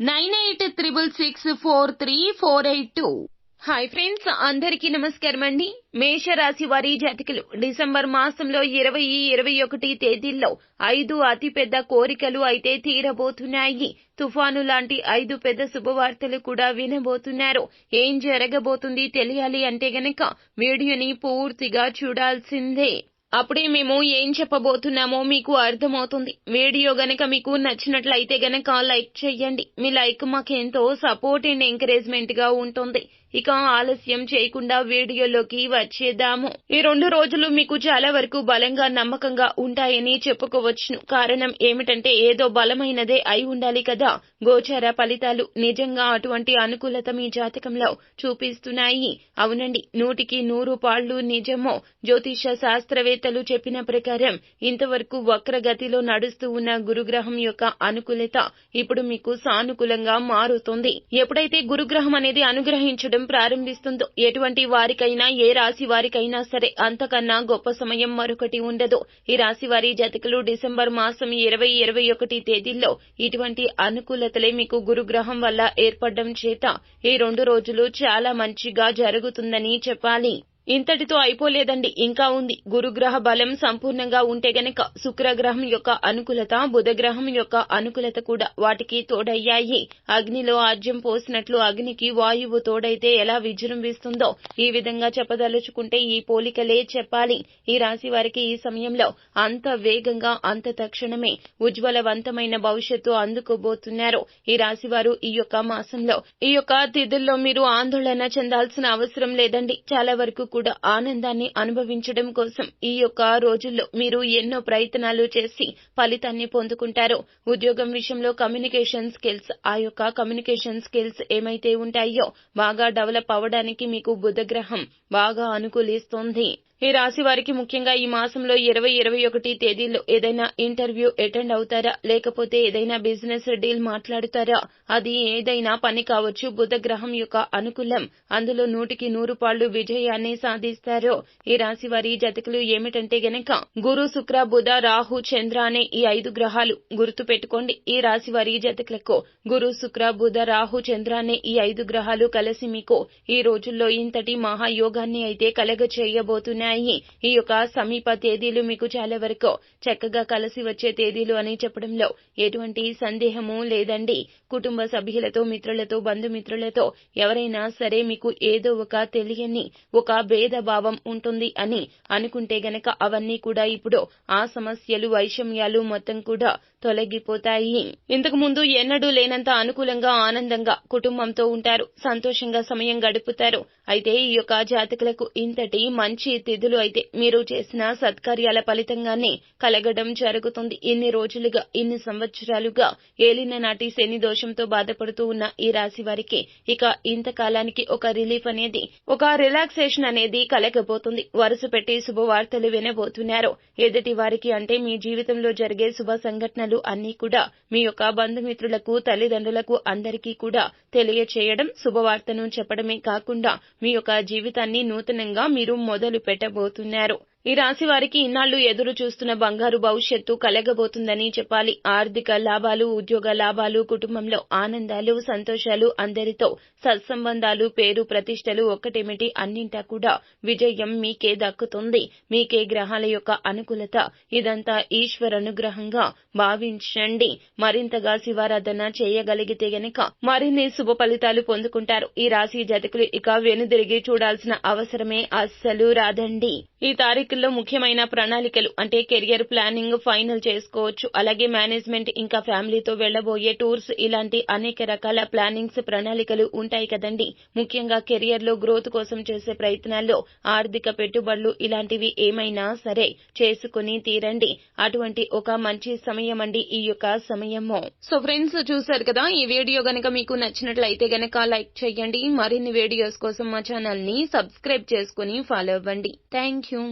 nine eight triple six four three four eight two. Hi friends అందరికీ నమస్కారం అండి మేషరాశి వారి జాతకులు డిసెంబర్ మాసంలో ఇరవై ఇరవై ఒకటి తేదీల్లో ఐదు అతిపెద్ద కోరికలు అయితే తీరబోతున్నాయి. తుఫాను లాంటి ఐదు పెద్ద శుభవార్తలు కూడా వినబోతున్నారు. ఏం జరగబోతుంది తెలియాలి అంటే గనక వీడియోని పూర్తిగా చూడాల్సిందే. అప్పుడే మేము ఏం చెప్పబోతున్నామో మీకు అర్థమవుతుంది. వీడియో గనక మీకు నచ్చినట్లయితే గనక లైక్ చేయండి. మీ లైక్ మాకెంతో సపోర్ట్ అండ్ ఎంకరేజ్మెంట్గా ఉంటుంది. ఇక ఆలస్యం చేయకుండా వీడియోలోకి వచ్చేద్దాము. ఈ రెండు రోజులు మీకు చాలా వరకు బలంగా నమ్మకంగా ఉంటాయని చెప్పుకోవచ్చును. కారణం ఏమిటంటే ఏదో బలమైనదే అయి ఉండాలి కదా. గోచార ఫలితాలు నిజంగా అటువంటి అనుకూలత మీ జాతకంలో చూపిస్తున్నాయి. అవునండి నూటికి నూరు పాళ్ళు నిజమో? జ్యోతిష శాస్త్రవేత్తలు చెప్పిన ప్రకారం ఇంతవరకు వక్రగతిలో నడుస్తూ ఉన్న గురుగ్రహం యొక్క అనుకూలత ఇప్పుడు మీకు సానుకూలంగా మారుతుంది. ఎప్పుడైతే గురుగ్రహం అనేది అనుగ్రహించడం ప్రారంభిస్తుందో ఎటువంటి వారికైనా ఏ రాశి వారికైనా సరే అంతకన్నా గొప్ప సమయం మరొకటి ఉండదు. ఈ రాశి వారి జతకులు డిసెంబర్ మాసం ఇరవై ఇరవై ఒకటి తేదీల్లో ఇటువంటి అనుకూలతలే మీకు గురుగ్రహం వల్ల ఏర్పడడం చేత ఈ రెండు రోజులు చాలా మంచిగా జరుగుతుందని చెప్పాలి. ఇంతటితో అయిపోలేదండి. ఇంకా ఉంది. గురుగ్రహ బలం సంపూర్ణంగా ఉంటే గనక శుక్రగ్రహం యొక్క అనుకూలత బుధగ్రహం యొక్క అనుకూలత కూడా వాటికి తోడయ్యాయి. అగ్నిలో ఆర్జ్యం పోసినట్లు అగ్నికి వాయువు తోడైతే ఎలా విజృంభిస్తుందో ఈ విధంగా చెప్పదలుచుకుంటే ఈ పోలికలే చెప్పాలి. ఈ రాశి వారికి ఈ సమయంలో అంత వేగంగా అంత తక్షణమే ఉజ్వలవంతమైన భవిష్యత్తు అందుకోబోతున్నారు. ఈ రాశి వారు ఈ యొక్క మాసంలో ఈ యొక్క తిథుల్లో మీరు ఆందోళన చెందాల్సిన అవసరం లేదండి. చాలా వరకు కూడా ఆనందాన్ని అనుభవించడం కోసం ఈ యొక్క రోజుల్లో మీరు ఎన్నో ప్రయత్నాలు చేసి ఫలితాన్ని పొందుకుంటారు ఉద్యోగం విషయంలో కమ్యూనికేషన్ స్కిల్స్ ఆ యొక్క కమ్యూనికేషన్ స్కిల్స్ ఏమైతే ఉంటాయో బాగా డెవలప్ అవ్వడానికి మీకు బుధగ్రహం బాగా అనుకూలిస్తుంది. ఈ రాశి వారికి ముఖ్యంగా ఈ మాసంలో ఇరవై ఇరవై ఒకటి తేదీల్లో ఏదైనా ఇంటర్వ్యూ అటెండ్ అవుతారా? లేకపోతే ఏదైనా బిజినెస్ డీల్ మాట్లాడుతారా? అది ఏదైనా పని కావచ్చు బుధ గ్రహం యొక్క అనుకూలం. అందులో నూటికి నూరు పాళ్ళు విజయాన్ని సాధిస్తారు? ఈ రాశి వారి జతకులు ఏమిటంటే గనక గురు శుక్ర బుధ రాహు చంద్ర అనే ఈ ఐదు గ్రహాలు గుర్తు పెట్టుకోండి ఈ రాశి వారి జతకులకు గురు శుక్ర బుధ రాహు చంద్ర అనే ఈ ఐదు గ్రహాలు కలిసి మీకు ఈ రోజుల్లో ఇంతటి మహాయోగాన్ని అయితే కలగ చేయబోతున్నాయి ఈ యొక్క సమీప తేదీలు మీకు చాలా వరకు చక్కగా కలిసి వచ్చే తేదీలు అని చెప్పడంలో ఎటువంటి సందేహము లేదండి. కుటుంబ సభ్యులతో మిత్రులతో బంధుమిత్రులతో ఎవరైనా సరే మీకు ఏదో ఒక తెలియని ఒక భేదభావం ఉంటుంది అని అనుకుంటే గనక అవన్నీ కూడా ఇప్పుడు ఆ సమస్యలు వైషమ్యాలు మొత్తం కూడా తొలగిపోతాయి. ఇంతకు ముందు ఎన్నడూ లేనంత అనుకూలంగా ఆనందంగా కుటుంబంతో ఉంటారు. సంతోషంగా సమయం గడుపుతారు. అయితే ఈ యొక్క జాతకులకు ఇంతటి మంచి తిథులు అయితే మీరు చేసిన సత్కార్యాల ఫలితంగానే కలగడం జరుగుతుంది. ఇన్ని రోజులుగా ఇన్ని సంవత్సరాలుగా ఏలిన నాటి శని దోషంతో బాధపడుతూ ఉన్న ఈ రాశి వారికి ఇక ఇంతకాలానికి ఒక రిలీఫ్ అనేది ఒక రిలాక్సేషన్ అనేది కలగబోతుంది. వరుస పెట్టి శుభవార్తలు వినబోతున్నారు. ఎదుటి వారికి అంటే మీ జీవితంలో జరిగే శుభ సంఘటనలు అన్నీ కూడా మీ యొక్క బంధుమిత్రులకు తల్లిదండ్రులకు అందరికీ కూడా తెలియచేయడం శుభవార్తను చెప్పడమే కాకుండా మీ యొక్క జీవితాన్ని నూతనంగా మీరు మొదలు పెట్టబోతున్నారు ఈ రాశి వారికి ఇన్నాళ్ళు ఎదురు చూస్తున్న బంగారు భవిష్యత్తు కలగబోతుందని చెప్పాలి. ఆర్థిక లాభాలు ఉద్యోగ లాభాలు కుటుంబంలో ఆనందాలు సంతోషాలు అందరితో సత్సంబంధాలు పేరు ప్రతిష్టలు ఒక్కటేమిటి? అన్నింటా కూడా విజయం మీకే దక్కుతుంది. మీకే గ్రహాల యొక్క అనుకూలత. ఇదంతా ఈశ్వర అనుగ్రహంగా భావించండి. మరింతగా శివారాధన చేయగలిగితే గనక మరిన్ని శుభ ఫలితాలు పొందుకుంటారు. ఈ రాశి జతకులు ఇక వెనుదిరిగి చూడాల్సిన అవసరమే అస్సలు రాదండి. ఈ తారీఖు తారీఖుల్లో ముఖ్యమైన ప్రణాళికలు అంటే కెరియర్ ప్లానింగ్ ఫైనల్ చేసుకోవచ్చు. అలాగే మేనేజ్మెంట్ ఇంకా ఫ్యామిలీతో వెళ్ళబోయే టూర్స్ ఇలాంటి అనేక రకాల ప్లానింగ్స్ ప్రణాళికలు ఉంటాయి కదండి. ముఖ్యంగా కెరియర్లో గ్రోత్ కోసం చేసే ప్రయత్నాల్లో ఆర్థిక పెట్టుబడులు ఇలాంటివి ఏమైనా సరే చేసుకుని తీరండి. అటువంటి ఒక మంచి సమయం అండి ఈ యొక్క సమయము. సో ఫ్రెండ్స్ చూసారు కదా ఈ వీడియో గనక మీకు నచ్చినట్లయితే గనక లైక్ చేయండి. మరిన్ని వీడియోస్ కోసం మా ఛానల్ని సబ్స్క్రైబ్ చేసుకుని ఫాలో అవ్వండి. Thank you